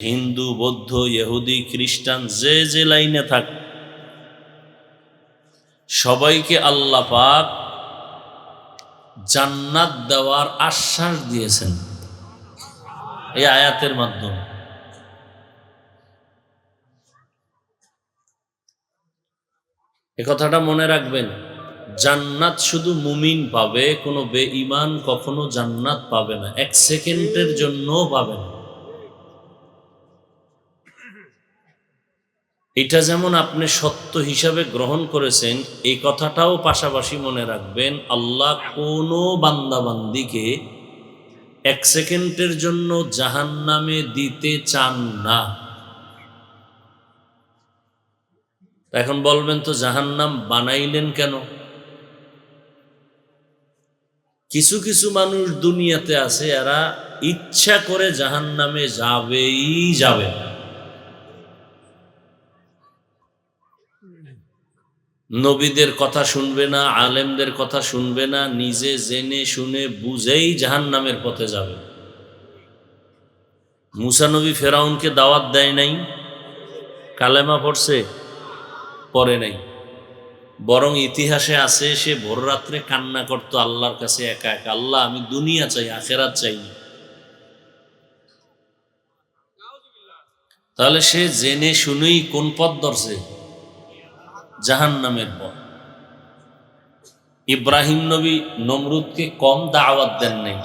হিন্দু, বৌদ্ধ, ইহুদি, খ্রিস্টান, যে যে লাইনে থাক, সবাইকে আল্লাহ পাক জান্নাত দেওয়ার আশ্বাস দিয়েছেন এই আয়াতের মাধ্যমে। এ কথাটা মনে রাখবেন, জান্নাত শুধু মুমিন পাবে, কোনো বেঈমান কখনো জান্নাত পাবে না, এক সেকেন্ডের জন্যও পাবে না। এটা যেমন আপনি সত্য হিসাবে গ্রহণ করেছেন, এই কথাটাও পাশাপাশি মনে রাখবেন, আল্লাহ কোনো বান্দাবান্দিকে এক সেকেন্ডের জন্য জাহান নামে দিতে চান না। এখন বলবেন তো জাহান্নাম বানাইলেন কেন? কিছু কিছু মানুষ দুনিয়াতে আছে, এরা ইচ্ছা করে জাহান্নামে যাবেই যাবে নবীদের কথা শুনবে না, আলেমদের কথা শুনবে না, নিজে জেনে শুনে বুঝেই জাহান্নামের পথে যাবে। মুসা নবী ফেরাউনকে দাওয়াত দেয় নাই, কালেমা পড়ছে পরে নাই। বরং ইতিহাসে আছে, সে ভোর রাত্রে কান্না করতো, আল্লাহর কাছে একা একা, আল্লাহ আমি দুনিয়া চাই, আখেরাত চাই তাহলে সে জেনে শুনেই কোন পথ ধরছে? জাহান নামের পথ। ইব্রাহিম নবী নমরুদকে কম দাওয়াত দেন নাই।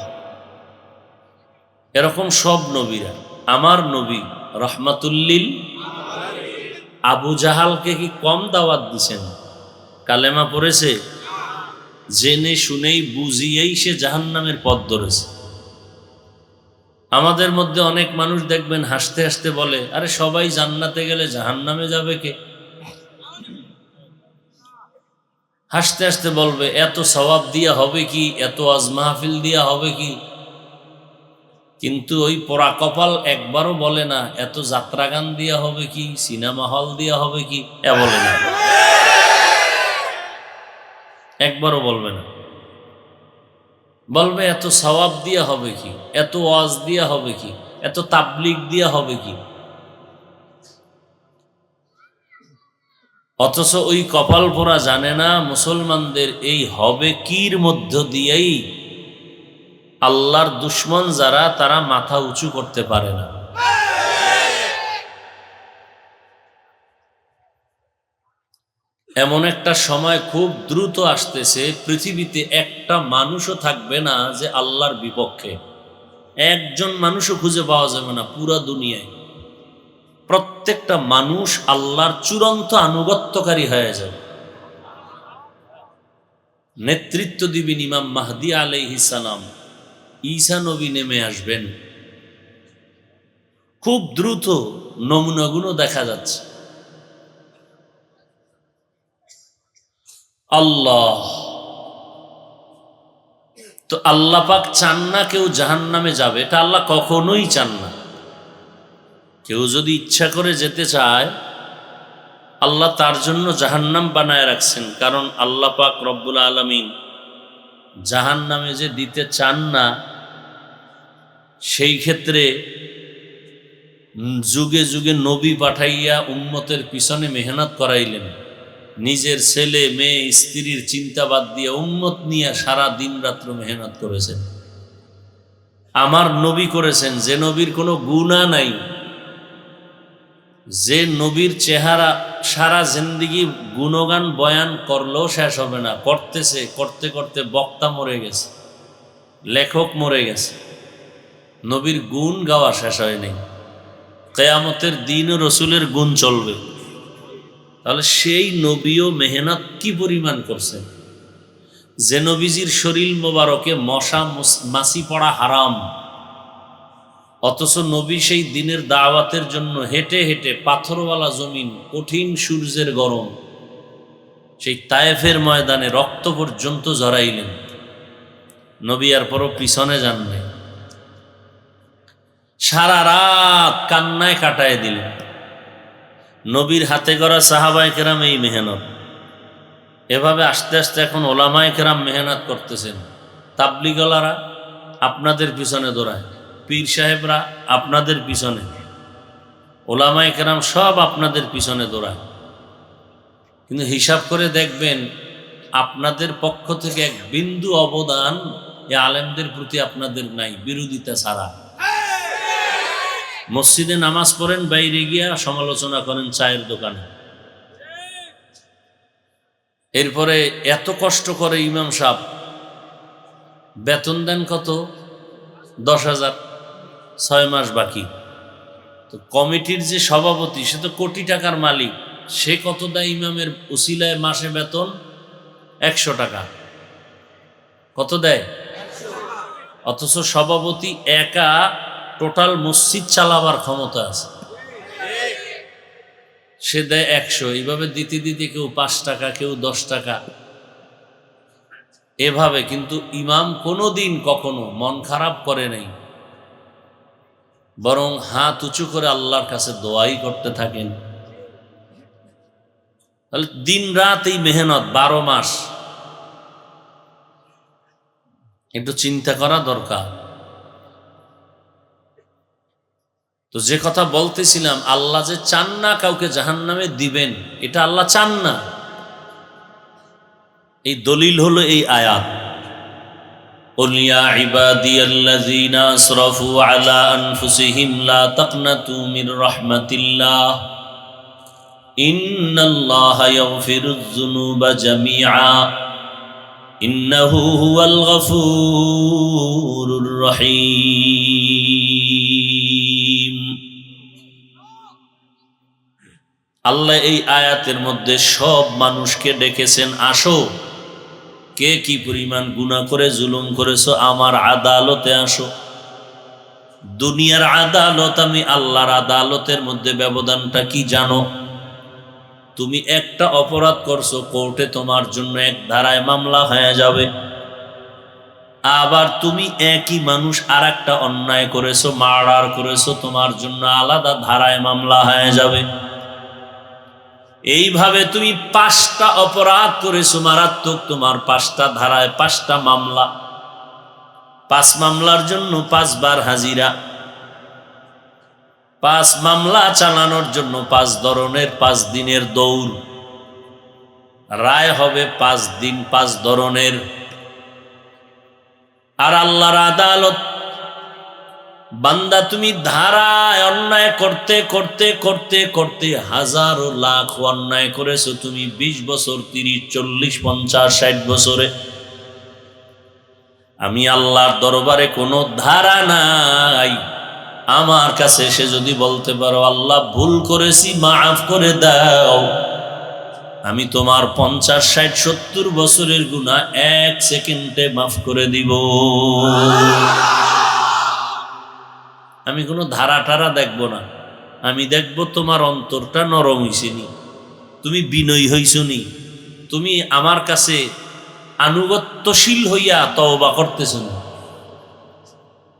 এরকম সব নবীরা, আমার নবী রহমাতুল্লিল আবু জাহালকে কি কম দাওয়াত দিছেন? কালেমা পড়েছে, জেনে শুনেই বুঝিয়েই সে জাহান্নামের পথ ধরেছে। আমাদের মধ্যে অনেক মানুষ দেখবেন হাসতে হাসতে বলে, আরে সবাই জান্নাতে গেলে জাহান্নামে যাবে কে? হাসতে হাসতে বলবে, এত সবাব দিয়া হবে কি? এত আজ মাহফিল দিয়া হবে কি? কিন্তু ওই পোড়া কপাল একবারও বলে না, এত যাত্রা গান দিয়া হবে কি? সিনেমা হল দিয়া হবে কি? এ বলে না। একবারও বলবে না। বলবে, এত সবাব দিয়া হবে কি? এত ওয়াজ দিয়া হবে কি? এত তাবলিক দিয়া হবে কি? অথচ ওই কপাল পোড়া জানে না মুসলমানদের এই হবে কির মধ্য দিয়েই। আল্লাহর দুশ্মন যারা, তারা মাথা উঁচু করতে পারে না। এমন একটা সময় খুব দ্রুত আসতেছে, পৃথিবীতে একটা মানুষও থাকবে না যে আল্লাহর বিপক্ষে। একজন মানুষও খুঁজে পাওয়া যাবে না পুরা দুনিয়ায়। প্রত্যেকটা মানুষ আল্লাহর চূড়ান্ত আনুগত্যকারী হয়ে যাবে। নেতৃত্ব দিবেন ইমাম মাহদি আলাইহিসালাম ঈসা নবী নেমে আসবেন। খুব দ্রুত নমুনাগুলো দেখা যাচ্ছে। আল্লাহ। তো আল্লাহ পাক চান না কেউ জাহান নামে যাবে। এটা আল্লাহ কখনোই চান না। কেউ যদি ইচ্ছা করে যেতে চায়, আল্লাহ তার জন্য জাহান্নাম বানায় রাখছেন। কারণ আল্লাহ পাক রব্বুল আলমিন জাহান নামে যে দিতে চান না, সেই ক্ষেত্রে যুগে যুগে নবী পাঠাইয়া উম্মতের পিছনে মেহনত করাইলেন। নিজের ছেলে, মেয়ে, স্ত্রীর চিন্তা বাদ দিয়ে উম্মত নিয়ে সারা দিন রাত্র মেহনত করেছেন। আমার নবী করেছেন, যে নবীর কোনো গুণা নাই। যে নবীর চেহারা সারা জিন্দিগি গুণগান বয়ান করলেও শেষ হবে না। করতেছে, করতে করতে বক্তা মরে গেছে, লেখক মরে গেছে। নবীর গুণ গাওয়া শেষ হয়নি। কেয়ামতের দিন রসুলের গুণ চলবে। তাহলে সেই নবীও মেহনত কি পরিমাণ করছে? যে নবীজির শরীর মোবারকে মশা, মাসি পড়া হারাম। অথচ নবী সেই দিনের দাওয়াতের জন্য হেঁটে হেঁটে পাথরওয়ালা জমিন, কঠিন সূর্যের গরম, সেই তায়েফের ময়দানে রক্ত পর্যন্ত জড়াইলেন নবী আর পরও পিছনে যান নাই। সারা রাত কান্নায় কাটায় দিলেন। নবীর হাতে গড়া সাহাবাই কেরাম এই মেহনত। এভাবে আস্তে আস্তে এখন ওলামায় কেরাম মেহনত করতেছেন। তাবলিগলারা আপনাদের পিছনে দৌড়ায়। পীর সাহেবরা আপনাদের পিছনে। ওলামায় কেরাম সব আপনাদের পিছনে দৌড়ায়। কিন্তু হিসাব করে দেখবেন, আপনাদের পক্ষ থেকে এক বিন্দু অবদান এ আলেমদের প্রতি আপনাদের নাই, বিরোধিতা ছাড়া। মসজিদে নামাজ পড়েন, বাইরে গিয়া সমালোচনা করেন চায়ের দোকানে। এরপরে এত কষ্ট করে ইমাম সাহ বেতন দেন কত? দশ হাজার। ছয় মাস বাকি। তো কমিটির যে সভাপতি, সে তো কোটি টাকার মালিক। সে কত দেয় ইমামের উসিলায় মাসে বেতন? একশো টাকা। কত দেয়? অথচ সভাপতি একা টোটাল মসজিদ চালাবার ক্ষমতা আছে। সে দেয় একশো। এইভাবে দিতে দিতে কেউ পাঁচ টাকা, কেউ দশ টাকা। এভাবে কিন্তু ইমাম কোনো দিন কখনো মন খারাপ করে নাই। বরং হাত উঁচু করে আল্লাহর কাছে দোয়াই করতে থাকেন। দিন রাত এই মেহনত, বারো মাস। একটু চিন্তা করা দরকার। তো যে কথা বলতেছিলাম, আল্লাহ যে চান না কাউকে জাহান নামে দিবেন, এটা আল্লাহ চান না। এই দলিল হলো এই আয়াত। قل يا عبادي الذين أسرفوا على أنفسهم لا تقنطوا من رحمة الله إن الله يغفر الذنوب جميعا إنه هو الغفور الرحيم আল্লাহ এই আয়াতের মধ্যে সব মানুষকে ডেকেছেন আসো কে কি পরিমাণ গুণা করে, জুলুম করেছ, আমার আদালতে আসো। দুনিয়ার আদালত, আমি আল্লাহর আদালতের মধ্যে ব্যবধানটা কি জানো? তুমি একটা অপরাধ করছ, কোর্টে তোমার জন্য এক ধারায় মামলা হয়ে যাবে। আবার তুমি একই মানুষ আর একটা অন্যায় করেছ, মার্ডার করেছ, তোমার জন্য আলাদা ধারায় মামলা হয়ে যাবে। এইভাবে তুমি পাঁচটা অপরাধ করেছ মারাত্মক তোমার পাঁচটা ধারায়, পাঁচটা মামলা। পাঁচ মামলার জন্য পাঁচবার হাজিরা। পাঁচ মামলা চালানোর জন্য পাঁচ ধরনের, পাঁচ দিনের দৌড়। রায় হবে পাঁচ দিন, পাঁচ ধরনের। আর আল্লাহর আদালত বান্দা, তুমি ধারায় অন্যায় করতে করতে করতে করতে হাজারো লাখ অন্যায় করেছ। তুমি বিশ বছর, তিরিশ, চল্লিশ, পঞ্চাশ, ষাট বছরে। আমি আল্লাহর দরবারে কোনো ধারা নাই। আমার কাছে সে যদি বলতে পারো, আল্লাহ, ভুল করেছি, মাফ করে দাও। আমি তোমার পঞ্চাশ, ষাট, সত্তর বছরের গুণা এক সেকেন্ডে মাফ করে দিব। আমি কোনো ধারা টারা দেখব না। আমি দেখব তোমার অন্তরটা নরম হইছেনি তুমি বিনয়ী হইছনি তুমি আমার কাছে আনুগত্যশীল হইয়া তওবা করতেছ না।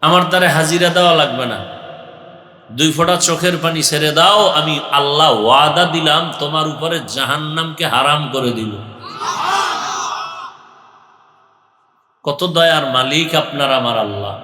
আমার দ্বারা হাজিরা দেওয়া লাগবে না। দুই ফোঁটা চোখের পানি ছেড়ে দাও, আমি আল্লাহ ওয়াদা দিলাম, তোমার উপরে জাহান্নামকে হারাম করে দিল কত দয়ার মালিক আপনার আমার আল্লাহ।